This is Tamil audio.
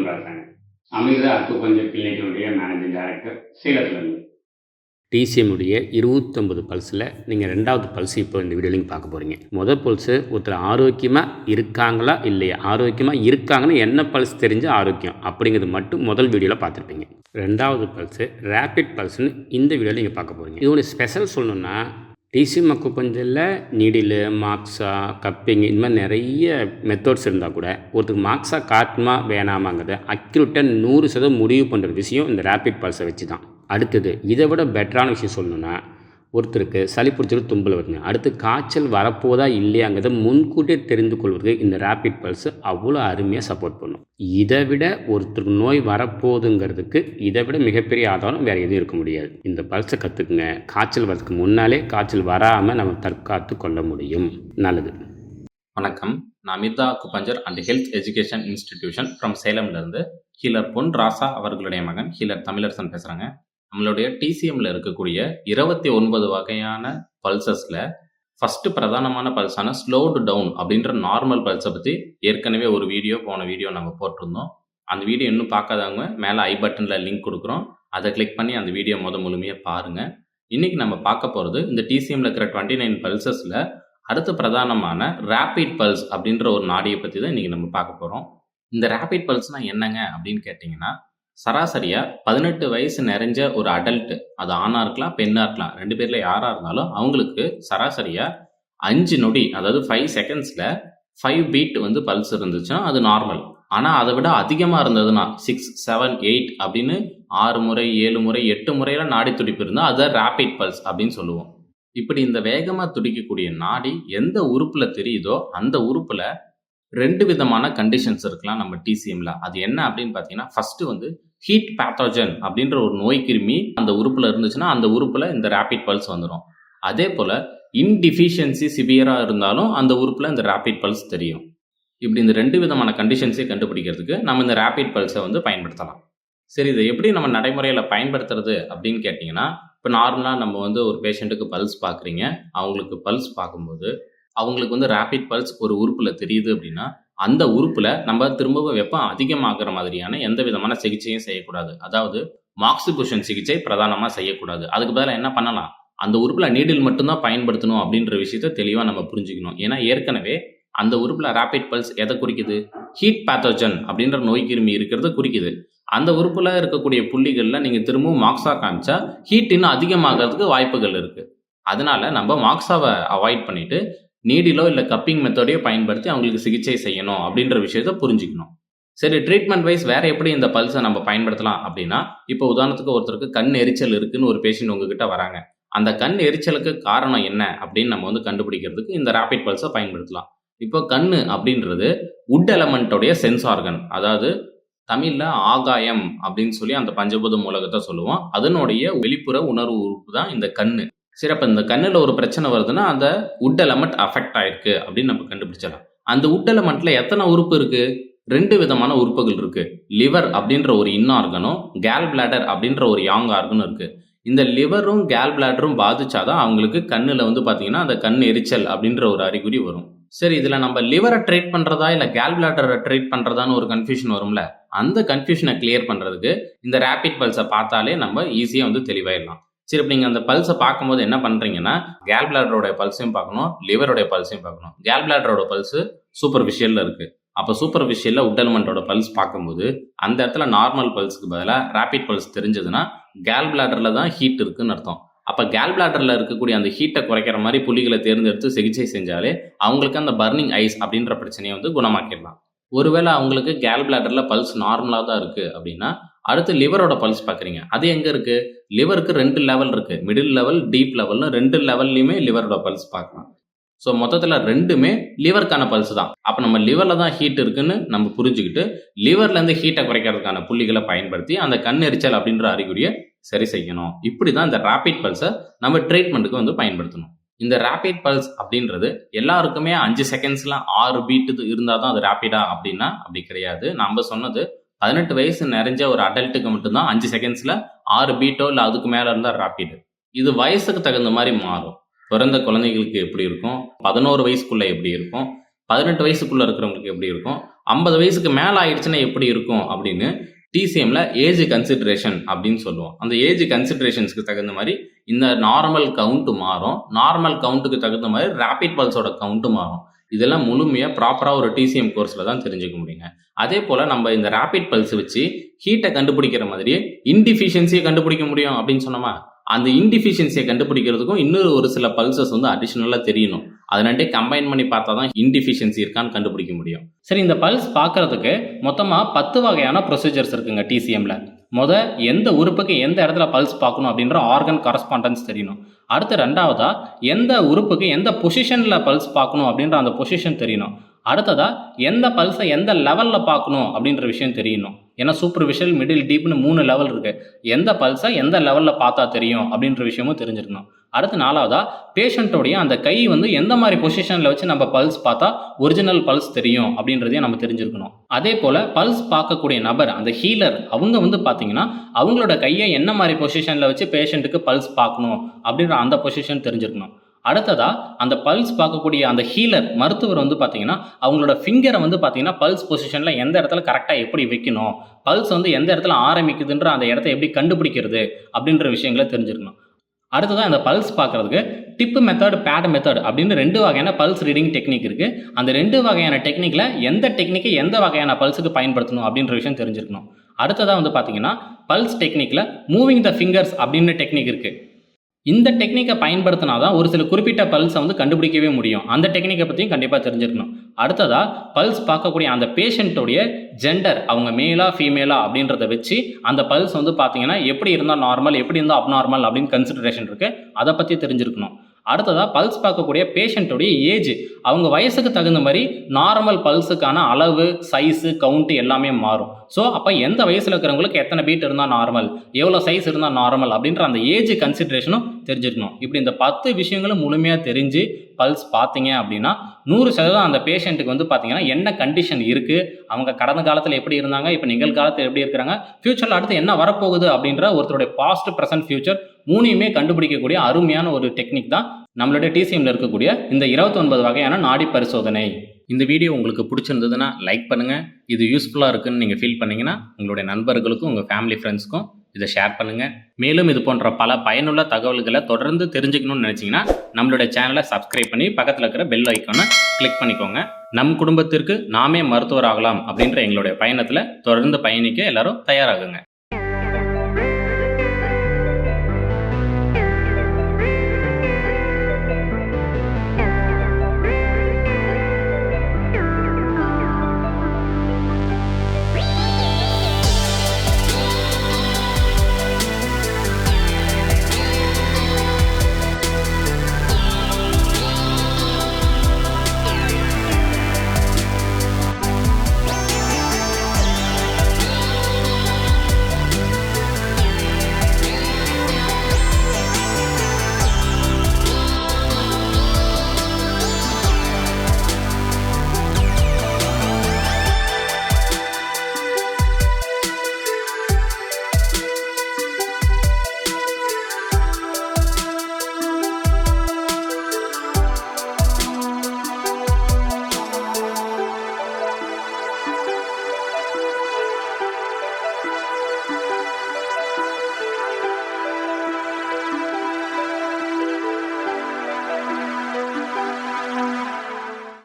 செல்வம் பேசுகிறேங்க அமிர்தா மேனேஜிங் டைரக்டர் சேலத்துலேருந்து இருபத்தொம்பது பல்ஸில் நீங்கள் ரெண்டாவது பல்ஸ் இப்போ இந்த வீடியோலையும் பார்க்க போகிறீங்க முதல் பல்ஸு ஒருத்தர் ஆரோக்கியமாக இருக்காங்களா இல்லையா? ஆரோக்கியமாக இருக்காங்கன்னு என்ன பல்ஸ் தெரிஞ்ச ஆரோக்கியம்? அப்படிங்கிறது மட்டும் முதல் வீடியோவில் பார்த்துருப்பீங்க. ரெண்டாவது பல்ஸு ரேபிட் பல்ஸ்னு இந்த வீடியோவில் நீங்கள் பார்க்க போகிறீங்க இதோட ஸ்பெஷல் சொல்லணுன்னா டிசி மக்கு பஞ்சில் நீடிலு மார்க்ஸா கப்பிங் இந்த மாதிரி நிறைய மெத்தட்ஸ் இருந்தால் கூட ஒருத்தருக்கு மார்க்ஸா காட்டுமா வேணாமாங்கிறத அக்யூரேட்டாக நூறு சதவீதம் முடிவு பண்ணுற விஷயம் இந்த ரேபிட் பல்ஸை வச்சு தான் அடுத்தது இதை விட பெட்டரான விஷயம் சொல்லணுன்னா ஒருத்தருக்கு சளி பிடிச்சிட்டு தும்பல் வருங்க அடுத்து காய்ச்சல் வரப்போதா இல்லையாங்கிறத முன்கூட்டியே தெரிந்து கொள்வதற்கு இந்த ரேபிட் பல்ஸ் அவ்வளோ அருமையாக சப்போர்ட் பண்ணும். இதை விட ஒருத்தருக்கு நோய் வரப்போகுதுங்கிறதுக்கு இதை விட மிகப்பெரிய ஆதாரம் வேறு எதுவும் இருக்க முடியாது. இந்த பல்ஸை கற்றுக்குங்க காய்ச்சல் வரதுக்கு முன்னாலே காய்ச்சல் வராமல் நம்ம தற்காத்து கொள்ள முடியும். நல்லது. வணக்கம். நான் Amrita acupuncture and health education institution from சேலம்லேருந்து healer Pon ராசா அவர்களுடைய மகன். ஹீலர் தமிழரசன் பேசுகிறாங்க நம்மளுடைய டிசிஎம்ல இருக்கக்கூடிய இருபத்தி ஒன்பது வகையான பல்சஸ்ல ஃபஸ்ட்டு பிரதானமான பல்ஸான ஸ்லோடு டவுன் அப்படின்ற நார்மல் பல்ஸை பற்றி ஏற்கனவே ஒரு வீடியோ போன வீடியோ நம்ம போட்டிருந்தோம். அந்த வீடியோ இன்னும் பார்க்காதவங்க மேலே ஐ பட்டனில் லிங்க் கொடுக்குறோம். அதை கிளிக் பண்ணி அந்த வீடியோ முத முழுமையாக பாருங்கள் இன்றைக்கி நம்ம பார்க்க போகிறது இந்த டிசிஎம்ல இருக்கிற டுவெண்ட்டி நைன் பல்சஸில் அடுத்த பிரதானமான ரேபிட் பல்ஸ் அப்படின்ற ஒரு நாடியை பற்றி தான் இன்றைக்கி நம்ம பார்க்க போகிறோம் இந்த ரேபிட் பல்ஸ்னால் என்னங்க அப்படின்னு கேட்டிங்கன்னா சராசரியாக பதினெட்டு வயசு நிறைஞ்ச ஒரு அடல்ட்டு அது ஆணாக இருக்கலாம் பெண்ணாக இருக்கலாம் ரெண்டு பேரில் யாராக இருந்தாலும் அவங்களுக்கு சராசரியாக அஞ்சு நொடி அதாவது ஃபைவ் செகண்ட்ஸில் ஃபைவ் பீட் வந்து பல்ஸ் இருந்துச்சுன்னா அது நார்மல் ஆனால் அதை விட அதிகமாக இருந்ததுன்னா சிக்ஸ் செவன் எயிட் அப்படின்னு ஆறு முறை ஏழு முறை எட்டு முறையில் நாடி துடிப்பு இருந்தால் அதை ரேபிட் பல்ஸ் அப்படின்னு சொல்லுவோம். இப்படி இந்த வேகமாக துடிக்கக்கூடிய நாடி எந்த உறுப்பில் தெரியுதோ அந்த உறுப்பில் ரெண்டு விதமான கண்டிஷன்ஸ் இருக்கலாம் நம்ம டிசிஎம்ல அது என்ன அப்படின்னு பார்த்தீங்கன்னா ஃபர்ஸ்ட் வந்து ஹீட் பேத்தோஜன் அப்படின்ற ஒரு நோய் கிருமி அந்த உறுப்பில் இருந்துச்சுன்னா அந்த உறுப்பில் இந்த ரேபிட் பல்ஸ் வந்துடும் அதே போல் இன்டிஃபிஷியன்சி சிவியராக இருந்தாலும் அந்த உறுப்பில் இந்த ரேபிட் பல்ஸ் தெரியும். இப்படி இந்த ரெண்டு விதமான கண்டிஷன்ஸே கண்டுபிடிக்கிறதுக்கு நம்ம இந்த ரேபிட் பல்ஸை வந்து பயன்படுத்தலாம். சரி இதை எப்படி நம்ம நடைமுறையில் பயன்படுத்துறது அப்படின்னு கேட்டிங்கன்னா இப்போ நார்மலாக நம்ம வந்து ஒரு பேஷண்ட்டுக்கு பல்ஸ் பார்க்குறீங்க அவங்களுக்கு பல்ஸ் பார்க்கும்போது அவங்களுக்கு வந்து ரேபிட் பல்ஸ் ஒரு உறுப்பில் தெரியுது அப்படின்னா அந்த உறுப்பில் நம்ம திரும்பவும் வெப்பம் அதிகமாகிற மாதிரியான எந்த விதமான சிகிச்சையும் செய்யக்கூடாது. அதாவது மாக்சிபுஷன் சிகிச்சை பிரதானமாக செய்யக்கூடாது. அதுக்கு பதிலாக என்ன பண்ணலாம்? அந்த உறுப்பில் நீடில் மட்டும்தான் பயன்படுத்தணும் அப்படின்ற விஷயத்த தெளிவாக நம்ம புரிஞ்சுக்கணும். ஏன்னா ஏற்கனவே அந்த உறுப்பில் ரேபிட் பல்ஸ் எதை குறிக்குது? ஹீட் பேத்தோஜன் அப்படின்ற நோய் கிருமி இருக்கிறத குறிக்குது. அந்த உறுப்பில் இருக்கக்கூடிய புள்ளிகளில் நீங்கள் திரும்பவும் மாக்ஸா காமிச்சா ஹீட் இன்னும் அதிகமாகிறதுக்கு வாய்ப்புகள் இருக்குது அதனால நம்ம மாக்ஸாவை அவாய்ட் பண்ணிட்டு நீடிலோ இல்லை கப்பிங் மெத்தடையோ பயன்படுத்தி அவங்களுக்கு சிகிச்சை செய்யணும் அப்படின்ற விஷயத்த புரிஞ்சுக்கணும். சரி ட்ரீட்மெண்ட் வைஸ் வேற எப்படி இந்த பல்ஸை நம்ம பயன்படுத்தலாம் அப்படின்னா இப்போ உதாரணத்துக்கு ஒருத்தருக்கு கண் எரிச்சல் இருக்குன்னு ஒரு பேஷண்ட் உங்ககிட்ட வராங்க. அந்த கண் எரிச்சலுக்கு காரணம் என்ன அப்படின்னு நம்ம வந்து கண்டுபிடிக்கிறதுக்கு இந்த ரேபிட் பல்ஸை பயன்படுத்தலாம். இப்போ கண் அப்படின்றது உட் எலமெண்ட்டோடைய சென்ஸ் ஆர்கன் அதாவது தமிழில் ஆகாயம் அப்படின்னு சொல்லி அந்த பஞ்சபூத மூலகத்தை சொல்லுவோம். அதனுடைய வெளிப்புற உணர்வு உறுப்பு தான் இந்த கண்ணு. சரி அப்போ இந்த கண்ணில் ஒரு பிரச்சனை வருதுன்னா அந்த உட் எலமெண்ட் அஃபெக்ட் ஆயிருக்கு அப்படின்னு நம்ம கண்டுபிடிச்சிடலாம். அந்த உட் எலமெண்ட்ல எத்தனை உறுப்பு இருக்கு? ரெண்டு விதமான உறுப்புகள் இருக்கு. லிவர் அப்படின்ற ஒரு இன் ஆர்கனும் கேல் பிளாடர் அப்படின்ற ஒரு யாங் ஆர்கனும் இருக்கு. இந்த லிவரும் கேல் பிளாடரும் பாதிச்சாதான் அவங்களுக்கு கண்ணில் வந்து பார்த்தீங்கன்னா அந்த கண் எரிச்சல் அப்படின்ற ஒரு அறிகுறி வரும். சரி இதில் நம்ம லிவரை ட்ரீட் பண்ணுறதா இல்லை கேல் பிளாடரை ட்ரீட் பண்ணுறதான்னு ஒரு கன்ஃபியூஷன் வரும்ல அந்த கன்ஃபியூஷனை கிளியர் பண்ணுறதுக்கு இந்த ரேபிட் பல்ஸை பார்த்தாலே நம்ம ஈஸியாக வந்து தெளிவாயிடலாம். சரி இப்போ நீங்கள் அந்த பல்ஸை பார்க்கும்போது என்ன பண்ணுறீங்கன்னா கேல் பிளாடரோட பல்ஸையும் பார்க்கணும் லிவரோடைய பல்ஸையும் பார்க்கணும். கேல் பிளாடரோட பல்ஸு சூப்பர் விஷயலில் இருக்குது அப்போ சூப்பர் விஷயலில் உட்டல்மெண்ட்டோட பல்ஸ் பார்க்கும்போது அந்த இடத்துல நார்மல் பல்ஸுக்கு பதிலாக ரேபிட் பல்ஸ் தெரிஞ்சதுன்னா கேல் பிளாடரில் தான் ஹீட் இருக்குன்னு அர்த்தம். அப்போ கேல் பிளாடரில் இருக்கக்கூடிய அந்த ஹீட்டை குறைக்கிற மாதிரி புள்ளிகளை தேர்ந்தெடுத்து சிகிச்சை செஞ்சாலே அவங்களுக்கு அந்த பர்னிங் ஐஸ் அப்படின்ற பிரச்சனையை வந்து குணமாக்கிடலாம். ஒருவேளை அவங்களுக்கு கேல் பிளாடரில் பல்ஸ் நார்மலாக தான் இருக்குது அப்படின்னா அடுத்து லிவரோட பல்ஸ் பார்க்குறீங்க அது எங்கே இருக்குது லிவருக்கு ரெண்டு லெவல் இருக்குது மிடில் லெவல் டீப் லெவல்னு ரெண்டு லெவல்லையுமே லிவரோட பல்ஸ் பார்க்கலாம் ஸோ மொத்தத்தில் ரெண்டுமே லிவருக்கான பல்ஸ் தான். அப்போ நம்ம லிவரில் தான் ஹீட் இருக்குன்னு நம்ம புரிஞ்சுக்கிட்டு லிவர்லேருந்து ஹீட்டை குறைக்கிறதுக்கான புள்ளிகளை பயன்படுத்தி அந்த கண் எரிச்சல் அப்படின்ற அறிகுறியை சரி செய்யணும். இப்படி தான் இந்த ரேபிட் பல்ஸை நம்ம ட்ரீட்மெண்ட்டுக்கு வந்து பயன்படுத்தணும். இந்த ரேபிட் பல்ஸ் அப்படின்றது எல்லாருக்குமே அஞ்சு செகண்ட்ஸ்லாம் ஆறு பீட்டு இருந்தால் தான் அது ரேபிடா அப்படின்னா அப்படி கிடையாது. நம்ம சொன்னது பதினெட்டு வயசு நிறைஞ்ச ஒரு அடல்ட்டுக்கு மட்டும்தான் அஞ்சு செகண்ட்ஸில் ஆறு பீட்டோ இல்லை அதுக்கு மேலே இருந்தால் ரேபிடு இது வயசுக்கு தகுந்த மாதிரி மாறும். பிறந்த குழந்தைகளுக்கு எப்படி இருக்கும்? பதினோரு வயசுக்குள்ளே எப்படி இருக்கும்? பதினெட்டு வயசுக்குள்ளே இருக்கிறவங்களுக்கு எப்படி இருக்கும்? ஐம்பது வயசுக்கு மேலே ஆயிடுச்சுன்னா எப்படி இருக்கும்? அப்படின்னு டிசிஎம்ல ஏஜ் கன்சிடரேஷன் அப்படின்னு சொல்லுவோம். அந்த ஏஜ் கன்சிடரேஷன்ஸ்க்கு தகுந்த மாதிரி இந்த நார்மல் கவுண்ட் மாறும். நார்மல் கவுண்ட்டுக்கு தகுந்த மாதிரி ரேபிட் பல்ஸோட கவுண்ட்டு மாறும். இதெல்லாம் முழுமையாக ப்ராப்பராக ஒரு டிசிஎம் கோர்ஸில் தான் தெரிஞ்சுக்க முடியுங்க. அதே போல் நம்ம இந்த ரேபிட் பல்ஸ் வச்சு ஹீட்டை கண்டுபிடிக்கிற மாதிரி இன்டிஃபிஷியன்சியை கண்டுபிடிக்க முடியும் அப்படின்னு சொன்னோமா? அந்த இன்டிஃபிஷியன்சியை கண்டுபிடிக்கிறதுக்கும் இன்னொரு ஒரு சில பல்சஸ் வந்து அடிஷ்னலாக தெரியணும். அது ரெண்டே கம்பைன் பண்ணி பார்த்தா தான் இன்டிஃபிஷியன்சி இருக்கான்னு கண்டுபிடிக்க முடியும். சரி இந்த பல்ஸ் பார்க்கறதுக்கு மொத்தமாக பத்து வகையான ப்ரொசீஜர்ஸ் இருக்குங்க டிசிஎம்ல முத எந்த உறுப்புக்கு எந்த இடத்துல பல்ஸ் பார்க்கணும் அப்படின்ற ஆர்கன் கரஸ்பாண்டன்ஸ் தெரியணும். அடுத்து ரெண்டாவதா எந்த உறுப்புக்கு எந்த பொசிஷனில் பல்ஸ் பார்க்கணும் அப்படின்ற அந்த பொசிஷன் தெரியணும். அடுத்ததா எந்த பல்ஸை எந்த லெவலில் பார்க்கணும் அப்படின்ற விஷயம் தெரியணும். ஏன்னா சூப்பர் விஷல் மிடில் டீப்னு மூணு லெவல் இருக்குது எந்த பல்ஸை எந்த லெவலில் பார்த்தா தெரியும் அப்படின்ற விஷயமும் தெரிஞ்சிருக்கணும் அடுத்து நாலாவதா பேஷண்ட்டோடைய அந்த கை வந்து எந்த மாதிரி பொசிஷனில் வச்சு நம்ம பல்ஸ் பார்த்தா ஒரிஜினல் பல்ஸ் தெரியும் அப்படின்றதையும் நம்ம தெரிஞ்சிருக்கணும். அதே போல் பல்ஸ் பார்க்கக்கூடிய நபர் அந்த ஹீலர் அவங்க வந்து பார்த்தீங்கன்னா அவங்களோட கையை என்ன மாதிரி பொசிஷனில் வச்சு பேஷண்ட்டுக்கு பல்ஸ் பார்க்கணும் அப்படின்ற அந்த பொசிஷன் தெரிஞ்சிருக்கணும். அடுத்ததா அந்த பல்ஸ் பார்க்கக்கூடிய அந்த ஹீலர் மருத்துவர் வந்து பார்த்தீங்கன்னா அவங்களோட ஃபிங்கரை வந்து பார்த்தீங்கன்னா பல்ஸ் பொசிஷனில் எந்த இடத்துல கரெக்டாக எப்படி வைக்கணும் பல்ஸ் வந்து எந்த இடத்துல ஆரம்பிக்குதுன்ற அந்த இடத்த எப்படி கண்டுபிடிக்கிறது அப்படின்ற விஷயங்களை தெரிஞ்சுக்கணும். அடுத்ததாக அந்த பல்ஸ் பார்க்குறதுக்கு டிப்பு மெத்தட் பேட் மெத்தட் அப்படின்னு ரெண்டு வகையான பல்ஸ் ரீடிங் டெக்னிக் இருக்குது அந்த ரெண்டு வகையான டெக்னிக்கில் எந்த டெக்னிக்கை எந்த வகையான பல்ஸுக்கு பயன்படுத்தணும் அப்படின்ற விஷயம் தெரிஞ்சிருக்கணும் அடுத்ததாக வந்து பார்த்தீங்கன்னா பல்ஸ் டெக்னிக்கில் மூவிங் த ஃபிங்கர்ஸ் அப்படின்னு டெக்னிக் இருக்குது இந்த டெக்னிக்கை பயன்படுத்தினா தான் ஒரு சில குறிப்பிட்ட பல்ஸை வந்து கண்டுபிடிக்கவே முடியும். அந்த டெக்னிக்கை பற்றியும் கண்டிப்பாக தெரிஞ்சிருக்கணும். அடுத்ததாக பல்ஸ் பார்க்கக்கூடிய அந்த பேஷண்ட்டுடைய ஜெண்டர் அவங்க மேலா ஃபீமேலா அப்படின்றத வச்சு அந்த பல்ஸ் வந்து பார்த்தீங்கன்னா எப்படி இருந்தால் நார்மல் எப்படி இருந்தால் அப்நார்மல் அப்படின்னு கன்சிடரேஷன் இருக்குது அதை பற்றி தெரிஞ்சிருக்கணும். அடுத்ததாக பல்ஸ் பார்க்கக்கூடிய பேஷண்ட்டுடைய ஏஜ் அவங்க வயசுக்கு தகுந்த மாதிரி நார்மல் பல்ஸுக்கான அளவு சைஸு கவுண்ட்டு எல்லாமே மாறும். ஸோ அப்போ எந்த வயசில் இருக்கிறவங்களுக்கு எத்தனை பீட் இருந்தால் நார்மல் எவ்வளோ சைஸ் இருந்தால் நார்மல் அப்படின்ற அந்த ஏஜ் கன்சிடரேஷனும் தெரிஞ்சுக்கணும். இப்படி இந்த பத்து விஷயங்களும் முழுமையாக தெரிஞ்சு பல்ஸ் பார்த்தீங்க அப்படின்னா நூறு சதவீதம் அந்த பேஷண்ட்டுக்கு வந்து பார்த்தீங்கன்னா என்ன கண்டிஷன் இருக்குது அவங்க கடந்த காலத்தில் எப்படி இருந்தாங்க இப்போ நிகழ்காலத்தில் எப்படி இருக்கிறாங்க ஃப்யூச்சரில் அடுத்து என்ன வரப்போகுது அப்படின்ற ஒருத்தருடைய பாஸ்ட் ப்ரெசன்ட் ஃப்யூச்சர் மூணையுமே கண்டுபிடிக்கக்கூடிய அருமையான ஒரு டெக்னிக் தான் நம்மளுடைய டிசிஎம்ல இருக்கக்கூடிய இந்த 29 வகையான நாடி பரிசோதனை. இந்த வீடியோ உங்களுக்கு பிடிச்சிருந்ததுன்னா லைக் பண்ணுங்கள் இது யூஸ்ஃபுல்லாக இருக்குன்னு நீங்கள் ஃபீல் பண்ணீங்கன்னா உங்களுடைய நண்பர்களுக்கும் உங்கள் ஃபேமிலி ஃப்ரெண்ட்ஸ்க்கும் இதை ஷேர் பண்ணுங்கள் மேலும் இது போன்ற பல பயனுள்ள தகவல்களை தொடர்ந்து தெரிஞ்சுக்கணும்னு நினச்சிங்கன்னா நம்மளுடைய சேனலை சப்ஸ்கிரைப் பண்ணி பக்கத்தில் இருக்கிற பெல் ஐக்கானை கிளிக் பண்ணிக்கோங்க. நம் குடும்பத்திற்கு நாமே மருத்துவர் ஆகலாம் அப்படின்ற எங்களுடைய பயணத்தில் தொடர்ந்து பயணிக்க எல்லாரும் தயாராகுங்க.